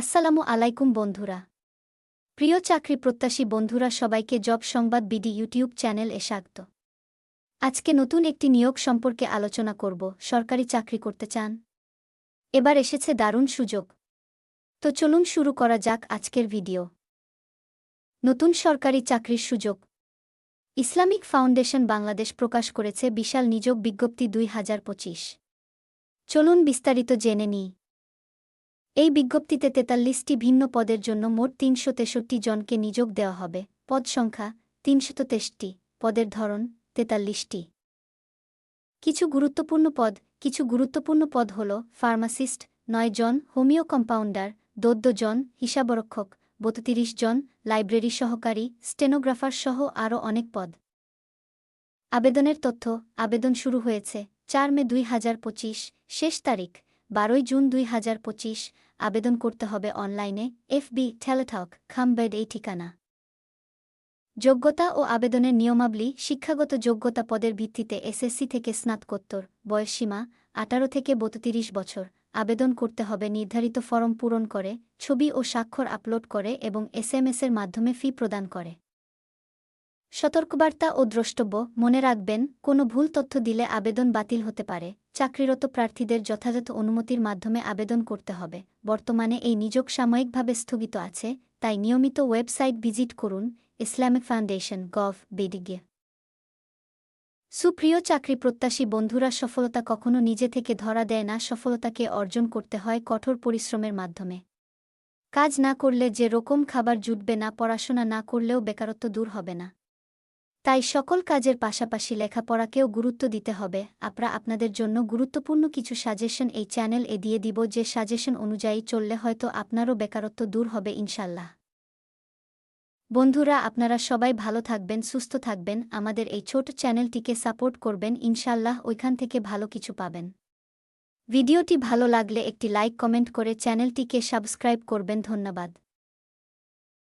আসসালামু আলাইকুম বন্ধুরা। প্রিয় চাকরি প্রত্যাশী বন্ধুরা, সবাইকে জব সংবাদ বিডি ইউটিউব চ্যানেল এ স্বাগত। আজকে নতুন একটি নিয়োগ সম্পর্কে আলোচনা করব। সরকারি চাকরি করতে চান? এবার এসেছে দারুণ সুযোগ। তো চলুন শুরু করা যাক আজকের ভিডিও। নতুন সরকারি চাকরির সুযোগ। ইসলামিক ফাউন্ডেশন বাংলাদেশ প্রকাশ করেছে বিশাল নিযোগ বিজ্ঞপ্তি দুই হাজার পঁচিশ। চলুন বিস্তারিত জেনে নিই। এই বিজ্ঞপ্তিতে তেতাল্লিশটি ভিন্ন পদের জন্য মোট তিনশো তেষট্টি জনকে নিযোগ দেওয়া হবে। পদ সংখ্যা তিনশত তেষট্টি, পদের ধরন তেতাল্লিশটি। কিছু গুরুত্বপূর্ণ পদ, কিছু গুরুত্বপূর্ণ পদ হল ফার্মাসিস্ট, নয় জন, হোমিও কম্পাউন্ডার দদ্য জন, হিসাবরক্ষক, বত্রিশ জন, লাইব্রেরি সহকারী, স্টেনোগ্রাফার সহ আরও অনেক পদ। আবেদনের তথ্য, আবেদন শুরু হয়েছে, চার মে দুই হাজার পঁচিশ, শেষ তারিখ। বারোই জুন দুই হাজার পঁচিশ, আবেদন করতে হবে অনলাইনে এফবি টেলেটক, খামবেড এই ঠিকানা। যোগ্যতা ও আবেদনের নিয়মাবলী, শিক্ষাগত যোগ্যতা পদের ভিত্তিতে এসএসসি থেকে স্নাতকোত্তর বয়সসীমা আঠারো থেকে বত্রিশ বছর, আবেদন করতে হবে নির্ধারিত ফরম পূরণ করে, ছবি ও স্বাক্ষর আপলোড করে এবং এসএমএসের মাধ্যমে ফি প্রদান করে। সতর্কবার্তা ও দ্রষ্টব্য মনে রাখবেন, কোনো ভুল তথ্য দিলে আবেদন বাতিল হতে পারে। চাকরিরত প্রার্থীদের যথাযথ অনুমতির মাধ্যমে আবেদন করতে হবে। বর্তমানে এই নিযোগ সাময়িকভাবে স্থগিত আছে, তাই নিয়মিত ওয়েবসাইট ভিজিট করুন, ইসলামিক ফাউন্ডেশন গভ বেডিগে সুপ্রিয় চাকরি প্রত্যাশী বন্ধুরা, সফলতা কখনো নিজে থেকে ধরা দেয় না, সফলতাকে অর্জন করতে হয় কঠোর পরিশ্রমের মাধ্যমে। কাজ না করলে যে রকম খাবার জুটবে না, পড়াশোনা না করলেও বেকারত্ব দূর হবে না। তাই সকল কাজের পাশাপাশি লেখাপড়াকেও গুরুত্ব দিতে হবে। আমরা আপনাদের জন্য গুরুত্বপূর্ণ কিছু সাজেশন এই চ্যানেল এ দিয়ে দিব যে সাজেশন অনুযায়ী চললে হয়তো আপনারও বেকারত্ব দূর হবে ইনশাল্লাহ। বন্ধুরা, আপনারা সবাই ভালো থাকবেন, সুস্থ থাকবেন। আমাদের এই ছোট চ্যানেলটিকে সাপোর্ট করবেন, ইনশাল্লাহ ওইখান থেকে ভালো কিছু পাবেন। ভিডিওটি ভালো লাগলে একটি লাইক, কমেন্ট করে চ্যানেলটিকে সাবস্ক্রাইব করবেন। ধন্যবাদ।